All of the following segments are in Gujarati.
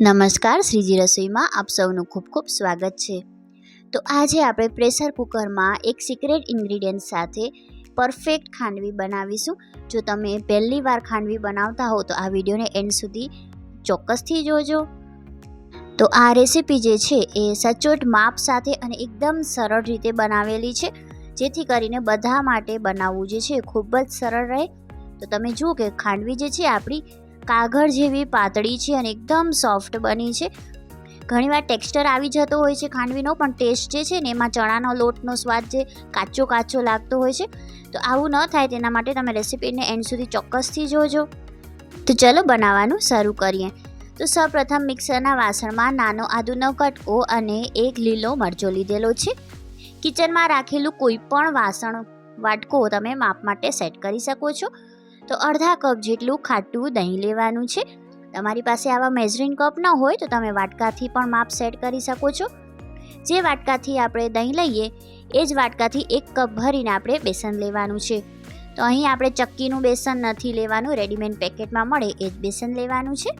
નમસ્કાર, શ્રીજી રસોઈમાં આપ સૌનું ખૂબ ખૂબ સ્વાગત છે. તો આજે આપણે પ્રેશર કુકરમાં એક સિક્રેટ ઇન્ગ્રીડિયન્ટ સાથે પરફેક્ટ ખાંડવી બનાવીશું. જો તમે પહેલી વાર ખાંડવી બનાવતા હો તો આ વિડીયોને એન્ડ સુધી ચોક્કસથી જોજો. તો આ રેસીપી જે છે એ સચોટ માપ સાથે અને એકદમ સરળ રીતે બનાવેલી છે. જેથી કરીને બધા માટે બનાવવું જે છે ખૂબ જ સરળ રહે. તો તમે જુઓ કે ખાંડવી જે છે આપણી કાગળ જેવી પાતળી છે અને એકદમ સોફ્ટ બની છે. ઘણીવાર ટેક્સચર આવી જતો હોય છે ખાંડવીનો, પણ ટેસ્ટ જે છે ને એમાં ચણાનો લોટનો સ્વાદ જે કાચો કાચો લાગતો હોય છે. તો આવું ન થાય તેના માટે તમે રેસીપીને એન્ડ સુધી ચોક્કસથી જોજો. તો ચલો બનાવવાનું શરૂ કરીએ. તો સૌપ્રથમ મિક્સરના વાસણમાં નાનો આદુનો કટકો અને એક લીલો મરચો લીધેલો છે. કિચનમાં રાખેલું કોઈ પણ વાસણ વાટકો તમે માપ માટે સેટ કરી શકો છો. તો અડધા કપ જેટલું ખાટું દહીં લેવાનું છે. તમારી પાસે આવા મેઝરિંગ કપ ન હોય તો તમે વાટકાથી પણ માપ સેટ કરી શકો છો. જે વાટકાથી આપણે દહીં લઈએ, એ જ વાટકાથી એક કપ ભરીને આપણે બેસન લેવાનું છે. તો અહીં આપણે ચક્કીનું બેસન નથી લેવાનું રેડીમેડ પેકેટમાં મળે એ જ બેસન લેવાનું છે.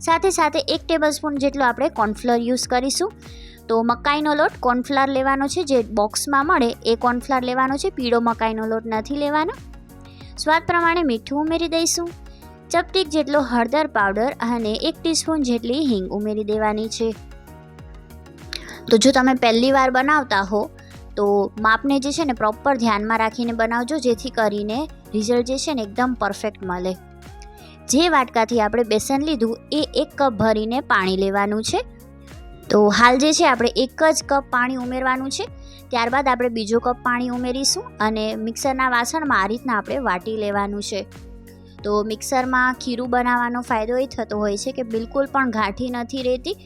સાથે સાથે એક ટેબલ સ્પૂન જેટલો આપણે કોર્નફ્લોર યુઝ કરીશું. તો મકાઈનો લોટ કોર્નફ્લાર લેવાનો છે, જે બોક્સમાં મળે એ કોર્નફ્લાર લેવાનો છે. પીળો મકાઈનો લોટ નથી લેવાનો. સ્વાદ પ્રમાણે મીઠું ઉમેરી દઈશું. ચપટીક જેટલો હળદર પાવડર અને એક ટીસ્પૂન જેટલી હિંગ ઉમેરી દેવાની છે. તો જો તમે પહેલી વાર બનાવતા હો, તો માપને જે છે ને પ્રોપર ધ્યાનમાં રાખીને બનાવજો, જેથી કરીને રિઝલ્ટ જે છે ને એકદમ પરફેક્ટ મળે. જે વાટકાથી આપણે બેસન લીધું, એ એક કપ ભરીને પાણી લેવાનું છે. તો હાલ જે છે, આપણે એક જ કપ પાણી ઉમેરવાનું છે. ત્યારબાદ આપણે બીજો કપ પાણી ઉમેરીશું અને મિક્સરના વાસણમાં આ રીતના આપણે વાટી લેવાનું છે. તો મિક્સરમાં ખીરું બનાવવાનો ફાયદો એ થતો હોય છે કે બિલકુલ પણ ગાંઠી નથી રહેતી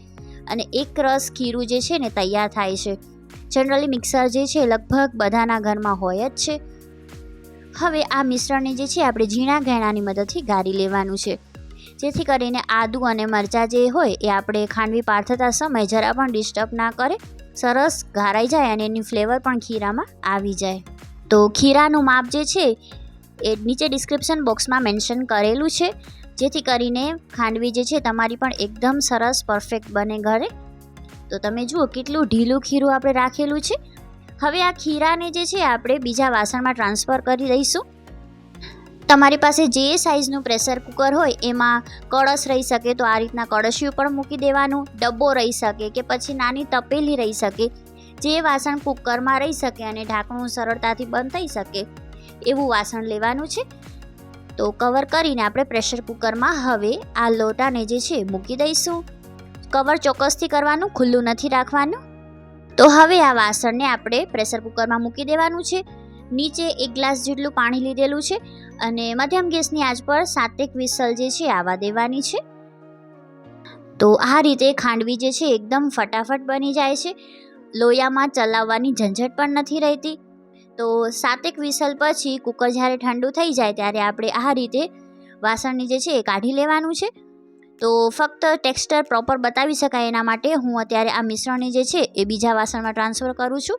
અને એક રસ ખીરું જે છે ને તૈયાર થાય છે. જનરલી મિક્સર જે છે લગભગ બધાના ઘરમાં હોય જ છે. હવે આ મિશ્રણને જે છે આપણે ઝીણા ઘેણાની મદદથી ગાળી લેવાનું છે. જેથી કરીને આદુ અને મરચાં જે હોય એ આપણે ખાંડવી પાર થતા સમય જરા પણ ડિસ્ટર્બ ના કરે સરસ ઘારાઈ જાય અને એની ફ્લેવર પણ ખીરામાં આવી જાય. તો ખીરાનું માપ જે છે, એ નીચે ડિસ્ક્રિપ્શન બોક્સમાં મેન્શન કરેલું છે, જેથી કરીને ખાંડવી જે છે, તમારી પણ એકદમ સરસ પરફેક્ટ બને ઘરે. તો તમે જુઓ કેટલું ઢીલું ખીરું આપણે રાખેલું છે. હવે આ ખીરાને જે છે, આપણે બીજા વાસણમાં ટ્રાન્સફર કરી દઈશું. તમારી પાસે જે સાઇઝનું પ્રેશર કુકર હોય, એમાં કળશ રહી શકે તો આ રીતના કળશિયું પણ મૂકી દેવાનું, ડબ્બો રહી શકે કે પછી નાની તપેલી રહી શકે, જે વાસણ કુકરમાં રહી શકે અને ઢાંકણું સરળતાથી બંધ થઈ શકે, એવું વાસણ લેવાનું છે. તો કવર કરીને આપણે પ્રેશર કુકરમાં હવે આ લોટાને જે છે મૂકી દઈશું. કવર ચોક્કસથી કરવાનું, ખુલ્લું નથી રાખવાનું. તો હવે આ વાસણને આપણે પ્રેશર કુકરમાં મૂકી દેવાનું છે. નીચે એક ગ્લાસ જેટલું પાણી લીધેલું છે. અને મધ્યમ ગેસની આંચ પર સાતેક વિસલ જે છે આવા દેવાની છે. તો આ રીતે ખાંડવી જે છે એકદમ ફટાફટ બની જાય છે. લોયામાં ચલાવવાની ઝંઝટ પણ નથી રહેતી. તો સાતેક વિસલ પછી કુકર જ્યારે ઠંડુ થઈ જાય ત્યારે આપણે આ રીતે વાસણની જે છે એ કાઢી લેવાનું છે. તો ફક્ત ટેક્સચર પ્રોપર બતાવી શકાય એના માટે હું અત્યારે આ મિશ્રણને જે છે એ બીજા વાસણમાં ટ્રાન્સફર કરું છું.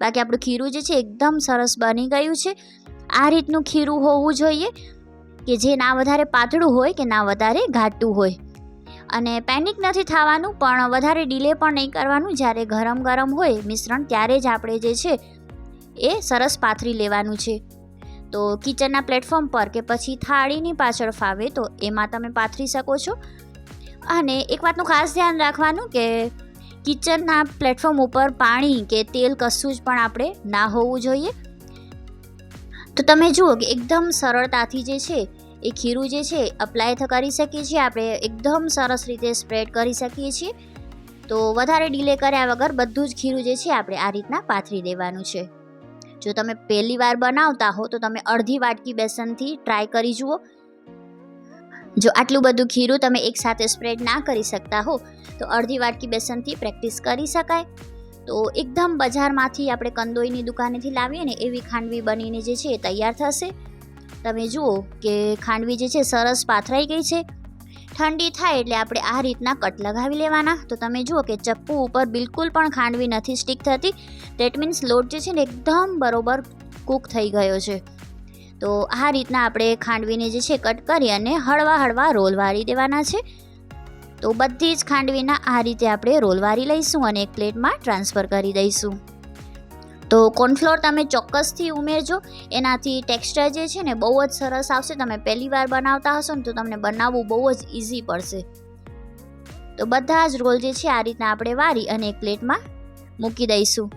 બાકી આપણું ખીરું જે છે એકદમ સરસ બની ગયું છે. આ રીતનું ખીરું હોવું જોઈએ કે જે ના વધારે પાતળું હોય કે ના વધારે ઘાટું હોય. અને પેનિક નથી થવાનું, પણ વધારે ડીલે પણ નહીં કરવાનું. જ્યારે ગરમ ગરમ હોય, મિશ્રણ ત્યારે જ આપણે જે છે, એ સરસ પાથરી લેવાનું છે. તો કિચનના પ્લેટફોર્મ પર કે પછી થાળીની પાછળ ફાવે તો એમાં તમે પાથરી શકો છો. અને એક વાતનું ખાસ ધ્યાન રાખવાનું કે કિચનના પ્લેટફોર્મ ઉપર પાણી કે તેલ કશું જ પણ આપણે ના હોવું જોઈએ. તો તમે જુઓ કે એકદમ સરળતાથી જે છે, એ ખીરું જે છે અપ્લાય કરી શકીએ છીએ. આપણે એકદમ સરસ રીતે સ્પ્રેડ કરી શકીએ છીએ. તો વધારે ડીલે કર્યા વગર બધું જ ખીરું જે છે, આપણે આ રીતના પાથરી દેવાનું છે. જો તમે પહેલી વાર બનાવતા હો, તો તમે અડધી વાટકી બેસનથી ટ્રાય કરી જુઓ. જો આટલું બધું ખીરું તમે એકસાથે સ્પ્રેડ ના કરી શકતા હો, તો અડધી વાટકી બેસનથી પ્રેક્ટિસ કરી શકાય. તો એકદમ બજારમાંથી આપણે કંદોઈની દુકાનેથી લાવીએ ને એવી ખાંડવી બનીને જે છે એ તૈયાર થશે. તમે જુઓ કે ખાંડવી જે છે સરસ પાથરાઈ ગઈ છે. ઠંડી થાય એટલે આપણે આ રીતના કટ લગાવી લેવાના. તો તમે જુઓ કે ચપ્પુ ઉપર બિલકુલ પણ ખાંડવી નથી સ્ટીક થતી. દેટ મીન્સ લોટ જે છે ને એકદમ બરોબર કૂક થઈ ગયો છે. તો આ રીતના આપણે ખાંડવીને જે છે કટ કરી અને હળવા હળવા રોલ વાળી દેવાના છે. તો બધી જ ખાંડવીના આ રીતે આપણે રોલ વારી લઈશું અને એક પ્લેટમાં ટ્રાન્સફર કરી દઈશું. તો કોર્નફ્લોર તમે ચોક્કસથી ઉમેરજો. એનાથી ટેક્સચર જે છે ને બહુ જ સરસ આવશે. તમે પહેલી વાર બનાવતા હશો ને તો તમને બનાવવું બહુ જ ઇઝી પડશે. તો બધા જ રોલ જે છે આ રીતના આપણે વારી અને એક પ્લેટમાં મૂકી દઈશું.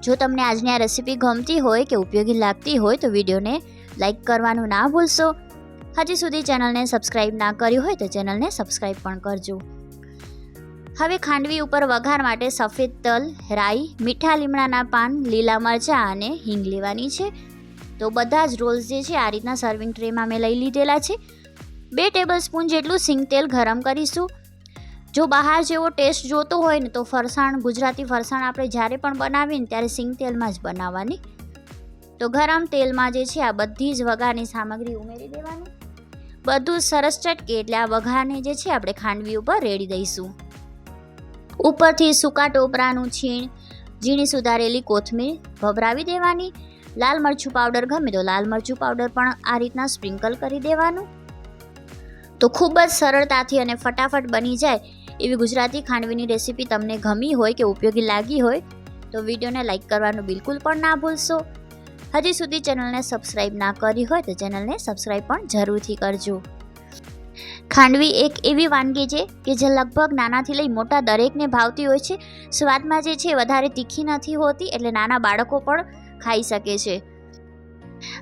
જો તમને આજની આ રેસીપી ગમતી હોય કે ઉપયોગી લાગતી હોય તો વિડીયોને લાઇક કરવાનું ના ભૂલશો. હજી સુધી ચેનલને સબસ્ક્રાઈબ ના કર્યું હોય તો ચેનલને સબસ્ક્રાઈબ પણ કરજો. હવે ખાંડવી ઉપર વઘાર માટે સફેદ તલ, રાઈ, મીઠા લીમડાના પાન, લીલા મરચાં અને હિંગ લેવાની છે. તો બધા જ રોલ્સ જે છે, આ રીતના સર્વિંગ ટ્રેમાં મેં લઈ લીધેલા છે. બે ટેબલ સ્પૂન જેટલું સિંગ તેલ ગરમ કરીશું. જો બહાર જેવો ટેસ્ટ જોતો હોય ને તો ફરસાણ, ગુજરાતી ફરસાણ આપણે જ્યારે પણ બનાવીએ ને ત્યારે સિંગ તેલમાં જ બનાવવાની. તો ગરમ તેલમાં જે છે, આ બધી જ વઘારની સામગ્રી ઉમેરી દેવાની. બધું સરસ ચટકે એટલે આ વઘારને જે છે આપણે ખાંડવી ઉપર રેડી દઈશું. ઉપરથી સૂકા ટોપરાનું છીણ, ઝીણી સુધારેલી કોથમીર ભભરાવી દેવાની. લાલ મરચું પાવડર ગમે તો લાલ મરચું પાવડર પણ આ રીતના સ્પ્રિંકલ કરી દેવાનું. તો ખૂબ જ સરળતાથી અને ફટાફટ બની જાય એવી ગુજરાતી ખાંડવીની રેસીપી તમને ગમી હોય કે ઉપયોગી લાગી હોય તો વિડીયોને લાઇક કરવાનું બિલકુલ પણ ના ભૂલશો. હજી સુધી ચેનલને સબસ્ક્રાઈબ ના કરી હોય તો ચેનલને સબસ્ક્રાઈબ પણ જરૂરથી કરજો. ખાંડવી એક એવી વાનગી છે કે જે લગભગ નાનાથી લઈ મોટા દરેકને ભાવતી હોય છે. સ્વાદમાં જે છે વધારે તીખી નથી હોતી એટલે નાના બાળકો પણ ખાઈ શકે છે.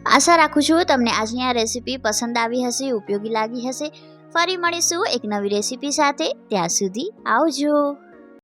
આશા રાખું છું તમને આજની આ રેસીપી પસંદ આવી હશે, ઉપયોગી લાગી હશે. ફરી મળીશું એક નવી રેસીપી સાથે. ત્યાં સુધી આવજો.